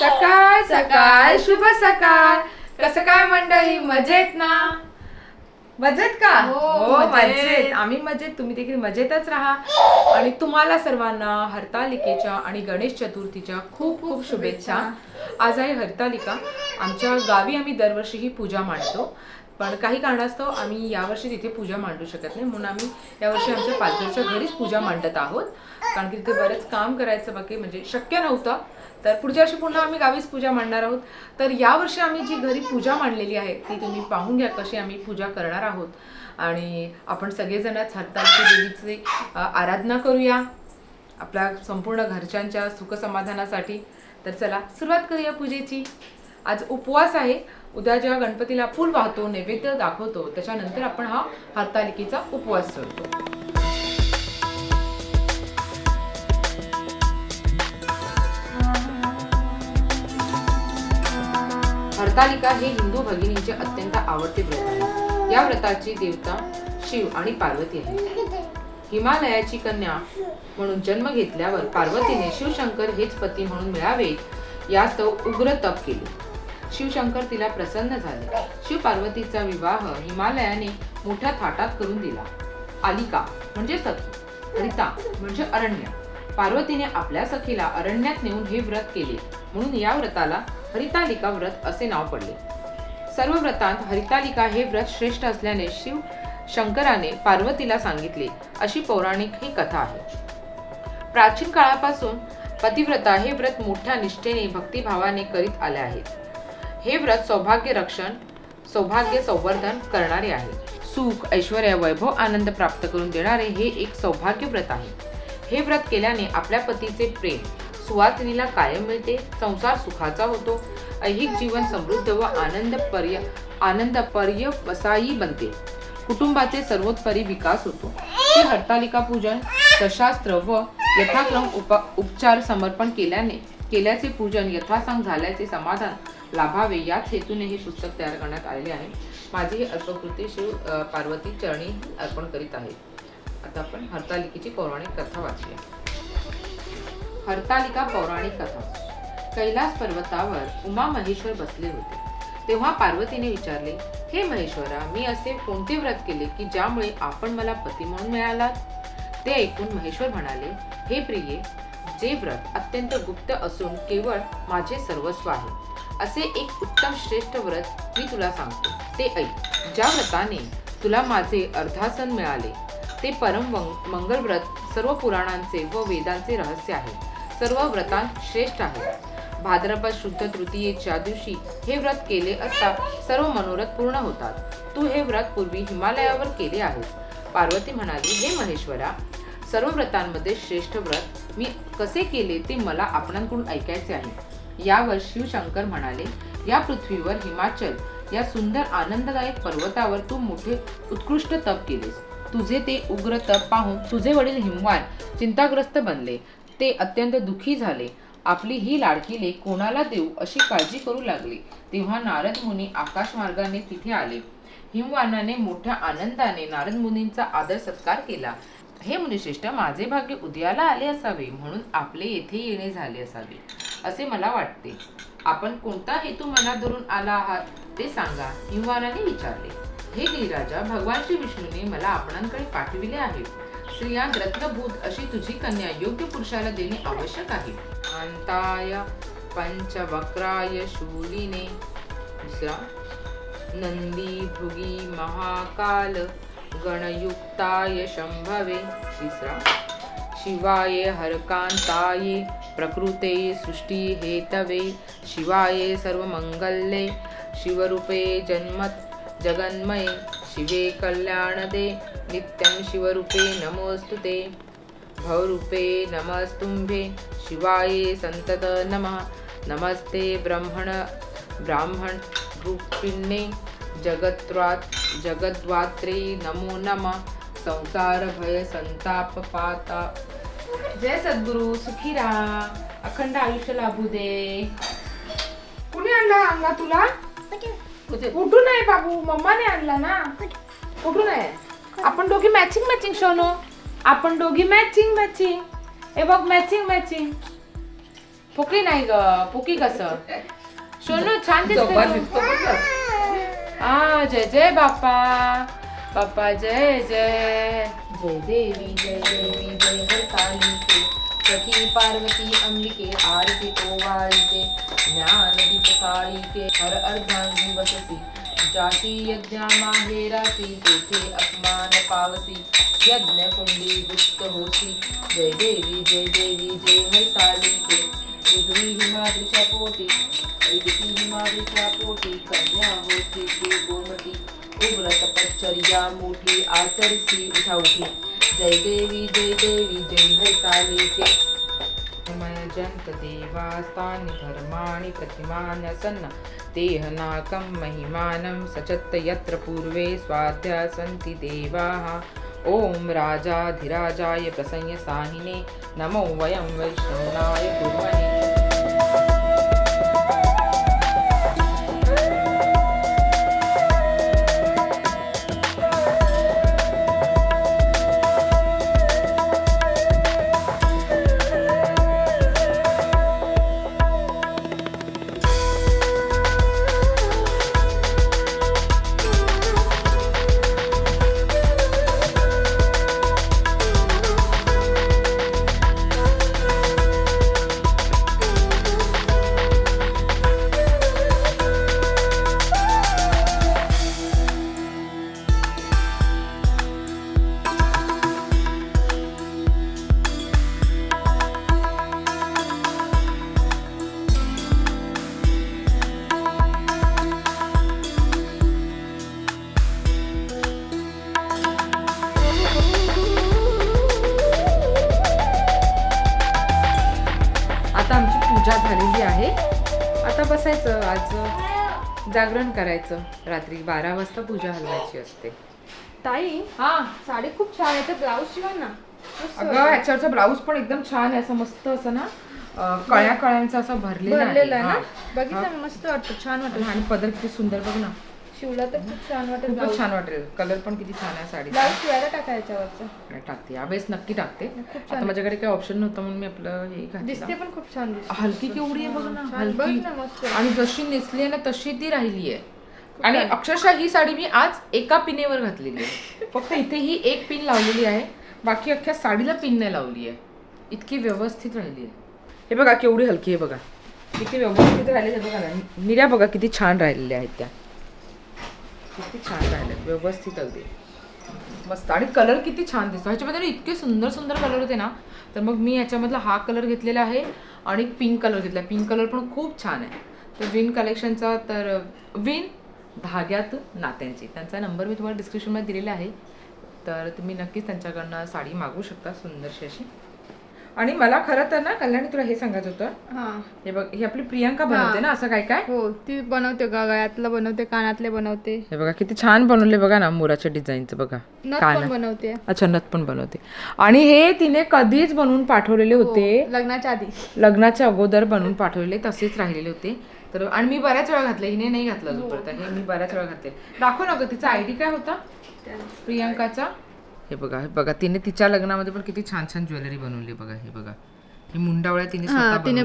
सकाळ सकाळ शुभ सकाळ. कसं काय मंडळी? मजेत ना? मजेत का? हो, मजेत. मजेत. आम्ही मजेत. तुम्ही देखील मजेतच राहा. आणि तुम्हाला सर्वांना हरतालिकेच्या आणि गणेश चतुर्थीच्या खूप खूप शुभेच्छा. आज आहे हरतालिका. आमच्या गावी आम्ही दरवर्षी ही पूजा मांडतो. पण काही कारणास्तव आम्ही यावर्षी तिथे पूजा मांडू शकत नाही. म्हणून आम्ही यावर्षी आमच्या पालघरच्या घरीच पूजा मांडत आहोत. कारण की तिथे बरंच काम करायचं बाकी म्हणजे शक्य नव्हतं. तर पुढच्या वर्षी पुन्हा आम्ही गावीच पूजा मांडणार आहोत. तर यावर्षी आम्ही जी घरी पूजा मांडलेली आहे ती तुम्ही पाहून घ्या कशी आम्ही पूजा करणार आहोत. आणि आपण सगळेजणच हरतालची देवीची आराधना करूया. आपल्या संपूर्ण घरच्यांच्या सुखसमाधानासाठी तर चला सुरुवात करूया पूजेची. आज उपवास आहे. उद्या जेव्हा गणपतीला फूल वाहतो नैवेद्य दाखवतो त्याच्यानंतर आपण हा हरतालिकेचा उपवास करतो. हरतालिका हे हिंदू भगिनींचे अत्यंत आवडते व्रत आहे. या व्रताची देवता शिव आणि पार्वती आहे हिमालयाची कन्या म्हणून जन्म घेतल्यावर पार्वतीने शिवशंकर हेच पती म्हणून मिळावे यास्तव उग्र तप केले. शिवशंकर तिला प्रसन्न झाले. शिव पार्वतीचा विवाह हिमालयाने मोठ्या थाटात करून दिला. आलिका म्हणजे सखी हरिता म्हणजे अरण्य. पार्वतीने आपल्या सखीला अरण्यात नेऊन हे व्रत केले. म्हणून या व्रताला हरितालिका व्रत असे नाव पडले. सर्व व्रतांत हरितालिका हे व्रत श्रेष्ठ असल्याने शिव शंकराने पार्वतीला सांगितले अशी पौराणिक ही कथा आहे. प्राचीन काळापासून पतिव्रता हे व्रत मोठ्या निष्ठेने भक्तिभावाने करीत आले आहेत. हे व्रत सौभाग्य रक्षण सौभाग्य संवर्धन करणारे आहे. सुख ऐश्वर वैभव आनंद प्राप्त करून देणारे हे एक सौभाग्य व्रत आहे. हे व्रत केल्याने आपल्या पतीचे प्रेम सुवासिनीला कायम मिळते संसार सुखाचा होतो ऐहिक जीवन समृद्ध व आनंद पर्य आनंद पर्यवसायी बनते. कुटुंबाचे सर्वोत्परी विकास होतो. हे हरतालिका पूजन सशास्त्र व यथाक्रम उप उपचार समर्पण केल्याने केल्याचे पूजन यथासांग झाल्याचे समाधान लाभावे याच हेतूने हे पुस्तक तयार करण्यात आलेले आहे. माझी अल्पकृती शिव पार्वती चरणी अर्पण करीत आहे. आता आपण हरतालिकेची पौराणिक कथा वाचूया. हरतालिका पौराणिक कथा. कैलास पर्वतावर उमा महेश्वर बसले होते. तेव्हा पार्वतीने विचारले हे महेश्वरा मी असे कोणते व्रत केले की ज्यामुळे आपण मला पती म्हणून मिळालात? ते ऐकून महेश्वर म्हणाले हे प्रिये जे व्रत अत्यंत गुप्त असून केवळ माझे सर्वस्व आहे असे एक उत्तम श्रेष्ठ व्रत मी तुला सांगतो. ते ऐक ज्या व्रताने तुला माझे अर्धासन मिळाले ते परम वंग- मंगल व्रत सर्व पुराणांचे व वेदांचे रहस्य आहे. सर्व व्रतांत श्रेष्ठ आहे भाद्रपद शुद्ध तृतीयेच्या दिवशी हे व्रत केले असता सर्व मनोरथ पूर्ण होतात. तू हे व्रत पूर्वी हिमालयावर केले आहेस. पार्वती म्हणाली हे महेश्वरा सर्व व्रतांमध्ये श्रेष्ठ व्रत मी कसे केले ते मला आपणांकडून ऐकायचे आहे. यावर शिवशंकर म्हणाले या पृथ्वीवर हिमाचल या सुंदर आनंददायक पर्वतावर तू मोठे उत्कृष्ट तप केलेस. तुझे ते उग्र तप पाहून तुझे वडील हिमवान चिंताग्रस्त बनले. ते अत्यंत दुखी झाले. आपली ही लाडकी लेख कोणाला देऊ अशी काळजी करू लागली. तेव्हा नारद मुनी आकाश मार्गाने तिथे आले. हिमवानाने मोठ्या आनंदाने नारद मुनींचा आदर सत्कार केला. हे मुनिश्रेष्ठ माझे भाग्य उदयाला आले असावे म्हणून आपले येथे येणे झाले असावे असे मला वाटते. आपण कोणता हेतू मनात धरून आला आहात ते सांगा हिमवानाने विचारले. हे गिरिराजा भगवान श्री विष्णूने मला आपणांकडे पाठविले आहे स्त्रियांत रत्नभूत अशी तुझी कन्या योग्य पुरुषाला देणे आवश्यक आहे. अंताय पंचवक्राय शूलिने. दुसरा नंदी भृगी महाकाल गणयुक्ताय शंभवे. तिसरा शिवाय हरकांताये प्रकृते सृष्टी हेतवे. शिवाय सर्वमंगल्ये शिवरूपे जन्मत जगन्मये. शिवे कल्याणदे नित्यं शिवरूपे नमोऽस्तु भवरूपे नमस्तुम्भे। शिवाय संतत नमः। नमस्ते ब्रह्मण ब्राह्मण रूपिणे जगत्वात् जगद्वात्रे नमो नमः। संसार भय संताप पाता। जय सद्गुरु सुखी राहा अखंड आयुष्य लाभू दे। कुणी आणला अंगा तुला? कुठे- कुठून आहे बाबू मम्माने आणला ना. कुठून आहे आपण दोघी मॅचिंग मॅचिंग शोनो. आपण दोघी मॅचिंग मॅचिंग हे बघ मॅचिंग मॅचिंग फुकली नाही ग फुकी कसं? सोनू छान दिसते. आ जय जय बाप्पा. बाप्पा जय जय. जय देवी जय देवी जय हर कालिके सखी पार्वती अंबिके आरती ओवाळीते ज्ञान दीप काळीके हर अर्धांगी वससी जाती यज्ञा माहेरासी तेथे अपमान पावसी यज्ञ कुंडी गुप्त होसी जय देवी जय देवी, जय हर कालिके विधवी हिमाद्रीच्या पोटी वैदिकी हिमाद्रीच्या पोटी। कन्या होती ती गोमटी उग्र तपश्चर्या मोठी आचरसी उठा उठी जय देवी जय देवी जय हर कालिके मय धर्माणि प्रतिमान्यसन्न देहनाकं महिमानं सचत्त यत्र पूर्वे स्वाध्या सन्ति देवाः। ॐ राजाधिराजाय प्रसंयसाहिने नमो वयं वैष्णवनाय कुर्महे। जागरण करायचं. रात्री बारा वाजता पूजा हलवायची असते. ताई हा. साडी खूप छान आहे. तर ब्लाऊज शिवा ना. मस्त. अगं ह्याच्यावरचा ब्लाऊज पण एकदम छान आहे. असं मस्त असं ना अं, कळ्या कळ्यांचा असं भरलेला भरलेलं आहे हा. ना बघितलं ना मस्त वाटतं. छान वाटतं. आणि पदर किती सुंदर. बघ ना. शिवला तर खूप छान वाटेल खूपच ब्लाऊज छान वाटेल. कलर पण किती छान आहे साडीचा. ब्लाऊज शिवायला टाका याच्यावरचं. आणि टाकते. यावेळेस नक्की टाकते. खूप आता माझ्याकडे काही ऑप्शन नव्हतं म्हणून मी आपलं हे दिसते पण खूप छान हलकी केवढी आहे बघ ना. हलकी. आणि जशी नेसली आहे ना तशी ती राहिली आहे. आणि अक्षरशः ही साडी मी आज एका पिनेवर घातलेली आहे. फक्त इथे ही एक पिन लावलेली आहे. बाकी अख्ख्या साडीला पिन नाही लावली आहे. इतकी व्यवस्थित राहिली आहे. हे बघा केवढी हलकी आहे बघा. किती व्यवस्थित राहिली आहे. बघा ना. निर्या बघा किती छान राहिलेल्या आहेत त्या. किती छान राहिलेत व्यवस्थित अगदी. मस्त. आणि कलर किती छान दिसतो. ह्याच्यामध्ये ना इतके सुंदर सुंदर कलर होते ना तर मग मी ह्याच्यामधला हा कलर घेतलेला आहे आणि पिंक कलर घेतला पिंक कलर पण खूप छान आहे. तर विन कलेक्शनचा तर विन धाग्यात नात्यांची. त्यांचा नंबर मी तुम्हाला डिस्क्रिप्शनमध्ये दिलेला आहे. तर तुम्ही नक्कीच त्यांच्याकडनं साडी मागवू शकता सुंदरशी अशी. आणि मला खरं तर ना कल्याणी तुला हे सांगायचं होतं. हा. हे बघ ही आपली प्रियांका बनवते ना असं काय काय? हो ती बनवते गळ्यातलं बनवते कानातले बनवते. हे बघा किती छान बनवले बघा ना मोराच्या डिझाईनचं बघा. नथ काना. पण बनवते. अच्छा नथ पण बनवते. आणि हे तिने कधीच बनवून पाठवलेले होते. लग्नाच्या आधी. लग्नाच्या अगोदर बनवून पाठवलेले तसेच राहिलेले होते. तर आणि मी बऱ्याच वेळा घातले हिने नाही घातलं हे मी बऱ्याच वेळा घातले. दाखव ना ग तिचा आयडी काय होता? प्रियांकाचा? हे बघा हे बघा. तिने तिच्या लग्नामध्ये पण किती छान छान ज्वेलरी बनवली बघा हे बघा. ही मुंडावळ्या तिने स्वतः तिने.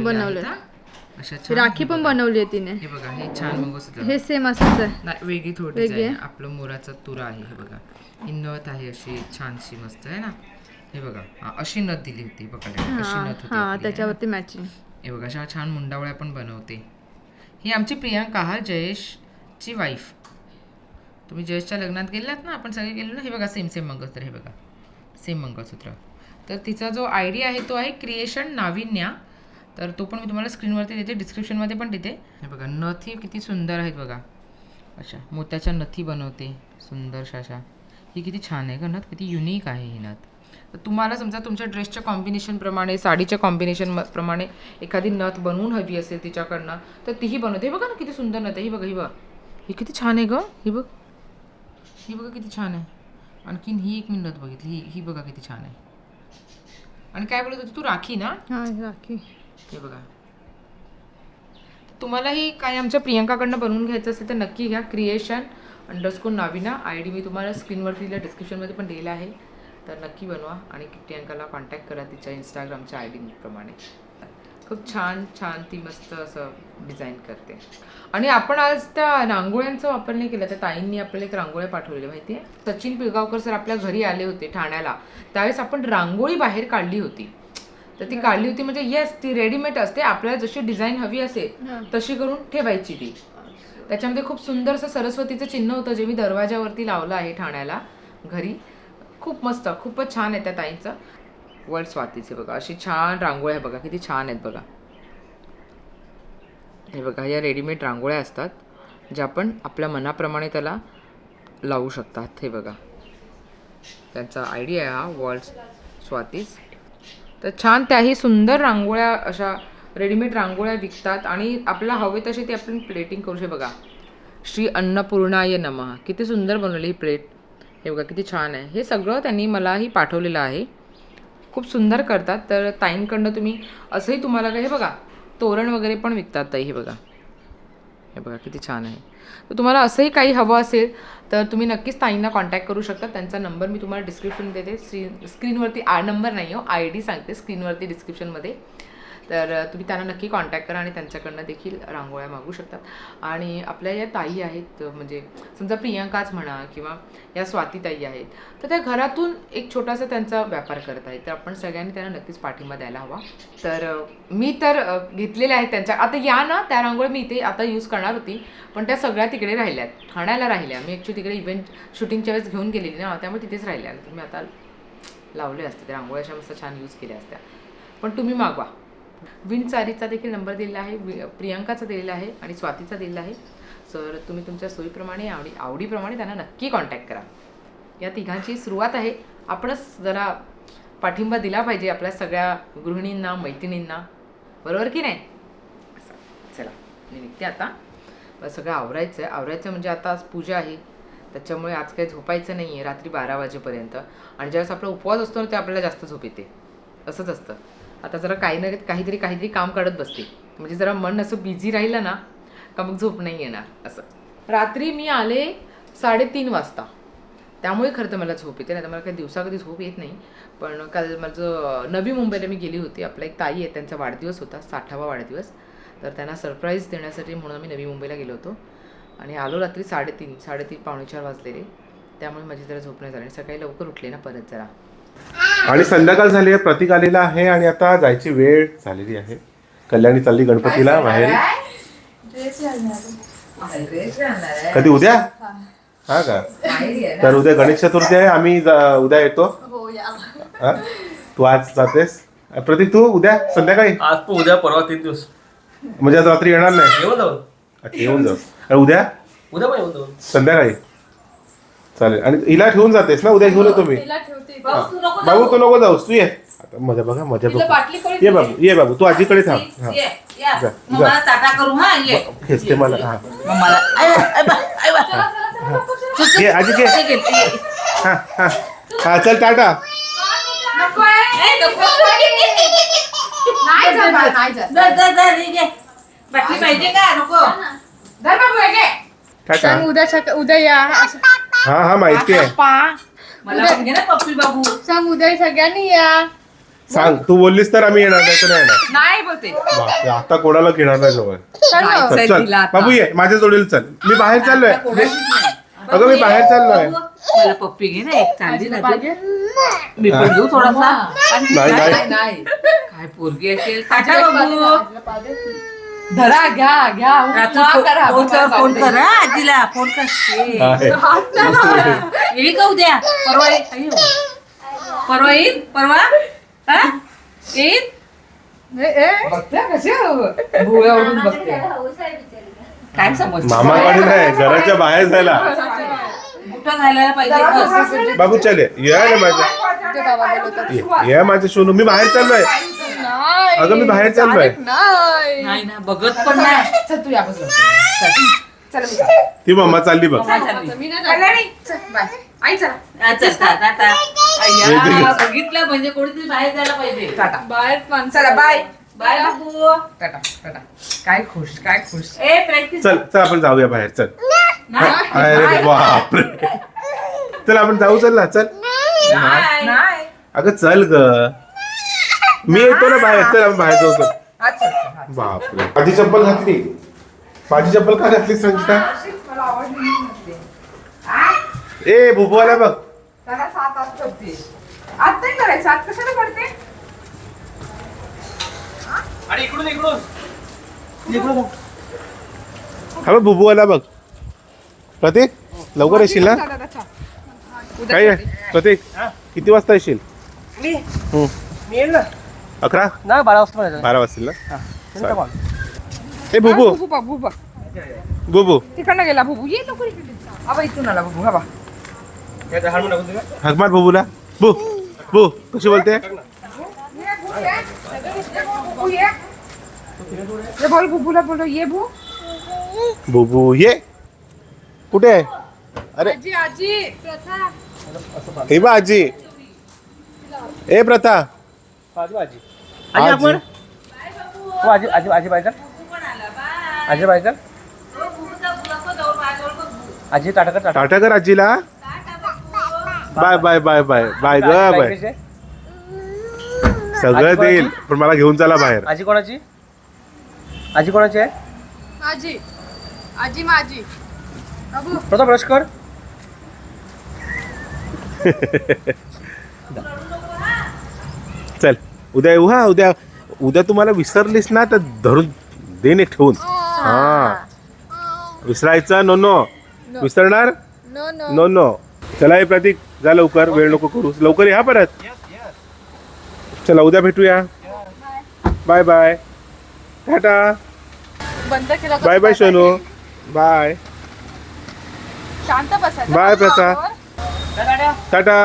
अशा छान राखी पण बनवली आहे तिने. हे बघा हे छान मंगळसूत्र हे सेम असंच आहे. नाही वेगळी थोडी आहे. आपलं मोराचा तुरा आहे हे बघा. ही नथ आहे अशी छानशी मस्त आहे ना. हे बघा अशी नथ दिली होती बघा अशी नथ होती? त्याच्यावरती मॅचिंग हे बघा अशा छान मुंडावळ्या पण बनवते. ही आमची प्रियांका हा जयेशची वाईफ तुम्ही जयेशच्या लग्नात गेलात ना आपण सगळे गेलो ना हे बघा सेम सेम मंगळसूत्र हे बघा. सेम मंगळसूत्र. तर तिचा जो आय डी आहे तो आहे क्रिएशन नाविन्या. तर तो पण मी तुम्हाला स्क्रीनवरती देते डिस्क्रिप्शनमध्ये पण देते. हे बघा नथी किती सुंदर आहेत बघा. अच्छा मोत्याच्या नथी बनवते सुंदरशा अशा ही किती छान आहे का नथ. किती युनिक आहे ही नथ. तर तुम्हाला समजा तुमच्या ड्रेसच्या कॉम्बिनेशनप्रमाणे साडीच्या कॉम्बिनेशन प्रमाणे एखादी नथ बनवून हवी असेल तिच्याकडनं तर तीही बनवते. हे बघा ना किती सुंदर नथ आहे. ही बघा ही बघा. ही किती छान आहे गं. ही बघ. ही बघा किती छान आहे. आणखीन ही एक मी नथ बघितली. ही ही बघा किती छान आहे. आणि काय बोलत होती तू? राखी ना? हा राखी. हे बघा. तुम्हालाही काय आमच्या प्रियंकाकडनं बनवून घ्यायचं असेल तर नक्की घ्या. Creation underscore Navina I D मी तुम्हाला स्क्रीनवरती दिल्या डिस्क्रिप्शनमध्ये पण दिलेला आहे. तर नक्की बनवा आणि प्रियंकाला कॉन्टॅक्ट करा तिच्या इंस्टाग्रामच्या आय डीप्रमाणे खूप छान छान ती मस्त असं डिझाईन करते. आणि आपण आज त्या रांगोळ्यांचा वापर नाही केला त्या ताईंनी आपल्याला एक रांगोळ्या पाठवलेल्या माहिती आहे सचिन पिळगावकर सर आपल्या घरी आले होते ठाण्याला. त्यावेळेस आपण रांगोळी बाहेर काढली होती. तर ती काढली होती म्हणजे येस ती रेडीमेड असते. आपल्याला जशी डिझाईन हवी असेल तशी करून ठेवायची ती. त्याच्यामध्ये खूप सुंदर असं सरस्वतीचं चिन्ह होतं जे मी दरवाजावरती लावलं आहे ठाण्याला घरी. खूप मस्त खूपच छान आहे त्या ताईंचं. वर्ड स्वातीचे बघा. अशी छान रांगोळ्या आहे बघा. किती छान आहेत बघा. हे बघा या रेडीमेड रांगोळ्या असतात ज्या आपण आपल्या मनाप्रमाणे त्याला लावू शकतात. हे बघा. त्यांचा आयडिया आहे हा वर्ल्ड स्वातीज तर छान त्याही सुंदर रांगोळ्या अशा रेडीमेड रांगोळ्या विकतात आणि आपला हवे तसे ते आपण प्लेटिंग करू शकतो. बघा. श्री अन्नपूर्णाय नमः. किती सुंदर बनवली ही प्लेट हे बघा किती छान आहे. हे सगळं त्यांनी मलाही पाठवलेलं आहे. खूप सुंदर करतात. तर ताईंकडनं तुम्ही असंही तुम्हाला काय हे बघा तोरण वगैरे पण विकतात ताई हे बघा. हे बघा किती छान आहे. तर तुम्हाला असंही काही हवं असेल तर तुम्ही नक्कीच ताईंना कॉन्टॅक्ट करू शकता. त्यांचा नंबर मी तुम्हाला डिस्क्रिप्शन देते. स्क्रीन स्क्रीनवरती आ नंबर नाही हो आय डी सांगते स्क्रीनवरती डिस्क्रिप्शनमध्ये तर तुम्ही त्यांना नक्की कॉन्टॅक्ट करा आणि त्यांच्याकडनं देखील रांगोळ्या मागू शकतात. आणि आपल्या या ताई आहेत म्हणजे समजा प्रियंकाच म्हणा किंवा या स्वाती ताई आहेत तर त्या घरातून एक छोटासा त्यांचा व्यापार करत आहेत. तर आपण सगळ्यांनी त्यांना नक्कीच पाठिंबा द्यायला हवा. तर मी तर घेतलेल्या आहेत त्यांच्या. आता या ना त्या रांगोळ्या मी इथे आता यूज करणार होती पण त्या सगळ्या तिकडे राहिल्या आहेत. ठाण्याला राहिल्या. मी ॲक्च्युली तिकडे इव्हेंट शूटिंगच्या वेळेस घेऊन गेलेली ना त्यामुळे तिथेच राहिल्या. तुम्ही मी आता लावले असते त्या रांगोळ्या अशा मस्त छान यूज केल्या असत्या. पण तुम्ही मागवा. विंड चारीचा देखील नंबर दिलेला आहे वि- दिलेला आहे आणि स्वातीचा दिलेला आहे. तर तुम्ही तुमच्या सोयीप्रमाणे आवडी आवडीप्रमाणे त्यांना नक्की कॉन्टॅक्ट करा. या तिघांची सुरुवात आहे. आपणच जरा पाठिंबा दिला पाहिजे आपल्या सगळ्या गृहिणींना मैत्रिणींना. बरोबर की नाही? चला मी निघते आता. सगळं आवरायचं आहे आवरायचं म्हणजे आता आज पूजा आहे. त्याच्यामुळे आज काही झोपायचं नाही आहे रात्री बारा वाजेपर्यंत. आणि ज्यावेळेस आपला उपवास असतो ना ते आपल्याला जास्त झोप येते. असंच असतं. आता जरा काही ना काहीतरी काहीतरी काम काढत बसते. म्हणजे जरा मन असं बिझी राहिलं ना का मग झोप नाही येणार असं. रात्री मी आले साडेतीन वाजता. त्यामुळे खरं तर मला झोप येते नाही तर मला काही दिवसा कधी झोप येत नाही. पण काल माझं नवी मुंबईला मी गेली होती. आपला एक ताई आहे त्यांचा वाढदिवस होता साठावा वाढदिवस. तर त्यांना सरप्राईज देण्यासाठी म्हणून आम्ही नवी मुंबईला गेलो होतो. आणि आलो रात्री साडेतीन साडेतीन पावणे चार वाजलेले. त्यामुळे माझी जरा झोप नाही झाली. आणि सकाळी लवकर उठले ना परत जरा. आणि संध्याकाळ झाली आहे प्रतीक आलेला आहे आणि आता जायची वेळ झालेली आहे. कल्याणी चालली गणपतीला बाहेर कधी उद्या? हा का? तर उद्या गणेश चतुर्थी आहे आम्ही जा- उद्या येतो. हो हा? तू आज जातेस? प्रतीक तू उद्या? संध्याकाळी? आज पण उद्या परवा तीन दिवस. म्हणजे आज रात्री येणार नाही? येऊन जाऊ. अच्छा, येऊन जाऊ. उद्या? उद्या पण येऊन जाऊ. संध्याकाळी? चालेल. आणि हिला ठेवून जातेस ना? उद्या घेऊन येतो मी. तिला ठेवते. बाबू तू नको जाऊस. तू ये. आता मजा बघा मजा बघ. ये बाबू ये बाबू तू आजीकडे थांब. हा. ये, या. जा, मग जा. मला टाटा करू हा ये. खेचते मला हा. मग मला आय, आय बा, आय बा. घे आजी घे. हा हा. हा चल टाटा. ए, नको. जा, जा, जा, हे घे. बाटली पाहिजे का? नको. टाटा. सांग उद्या सका- उद्या या. असं हा हा माहिती आहे. पा मला पण घे ना पप्पी बाबू. सांग उद्या सगळ्यांनी या. सांग तू बोललीस तर आम्ही येणार नाही तर नाही येणार. नाही बोलते. बापरे, आता कोणाला घेणार नाही जवळ. चल चल दिला आता. बाबू ये माझ्या जोडीला चल. मी बाहेर चाललोय. अगं मी बाहेर चाललोय. मला पप्पी घे ना एक चांदी ना तू. पाहिजे? मी पण घेऊ थोडासा. आणि नाही. काय नाही नाही. काय पोरगी असेल. टाटा बाबू धरा घ्या घ्या. फो- करा, फोन कर फोन. कर. हा आजीला फोन कर. येईल का उद्या? परवा अय्यो. परवा येईल परवा? हा? येईल भुवयावरून बघते काय समज मामाकडे नाही घराच्या बाहेर जायला. घालायला पाहिजे. बाबू चल ये. ये ना माझ्या. तुझे बाबा बोलवतात. ये, ये माझ्या सोनू. मी बाहेर चाललोय. नाही. अगं, मी बाहेर चाललोय. नाही. नाही ना बघत पण नाही. चल तू चल. चल मम्मा चालली बघ. काय चालली? मी नाही जात. कल्याणी, चल, बाय. आई चला. हा. अय्या, बघितलं म्हणजे कोणीतरी बाहेर जायला पाहिजे. टाटा. बाहेर माणसं चला बाय बाय बाबू. Tata tata. काय खुश काय खुश. ए प्रॅक्टिस चल चल आपण जाऊया बाहेर. चल. अरे बापरे. चल आपण जाऊ चल ना चल. नाही. नाही. अगं चल ग. मी येतो ना बाहेर. चल आपण बाहेर जाऊ चल. अच्छा अच्छा हा. बापरे. माझी चप्पल घातली. माझी चप्पल का घातली संचिता अशीच मला आवडली नसते ए भुबुवाला बघ. त्याला सात आत करते. आत नाही करायचं. आत कशाला करते? आणि इकडून इकडून. इकडून. बघ. हा बघ भुबुवाला बघ. प्रतीक लवकर येशील ना. काय आहे? प्रतीक किती वाजता येशील? मी? हम्म. मी येईल ना? अकरा? ना बारा वाजता म्हणायचं बारा वाजतील ना? बोल. ए बुबू बुबू बा बुबू बुबू तिकडनं गेला बुबू ये लवकर इकडे. आबा इथून आला बुबू हा बा. या त्या हाडून टाकून दिलं. हाक मार बुबूला बू बू कशी बोलते? बुबू ये ये. बोल बुबूला बोलो ये बू बुबू ये. कुठे आहे? अरे आजी आजी हे बा आजी. ए प्रथा. आजी. आपण? हो आजी आजी आजी बाय कर आजी बाय कर आजी टाटा कर टाटा टाटा कर आजीला. Bye bye bye bye. Bye ग बाय? सगळं देईल पण मला घेऊन चला बाहेर. आजी कोणाची? आजी कोणाची आहे? आजी. आजी माझी. प्रथा ब्रश कर. चल उद्या येऊ हा उद्या. उद्या तुम्हाला विसरलीस ना तर धरून देन एक ठेवून. हा. विसरायचं? नो नो विसरणार? नो नो नो नो चला हे प्रतीक जा लवकर वेळ नको करू. लवकर या परत. चला उद्या भेटूया. Bye bye tata. Bye bye Sonu. Bye शांत बसा. बाय प्रथा. टाटा.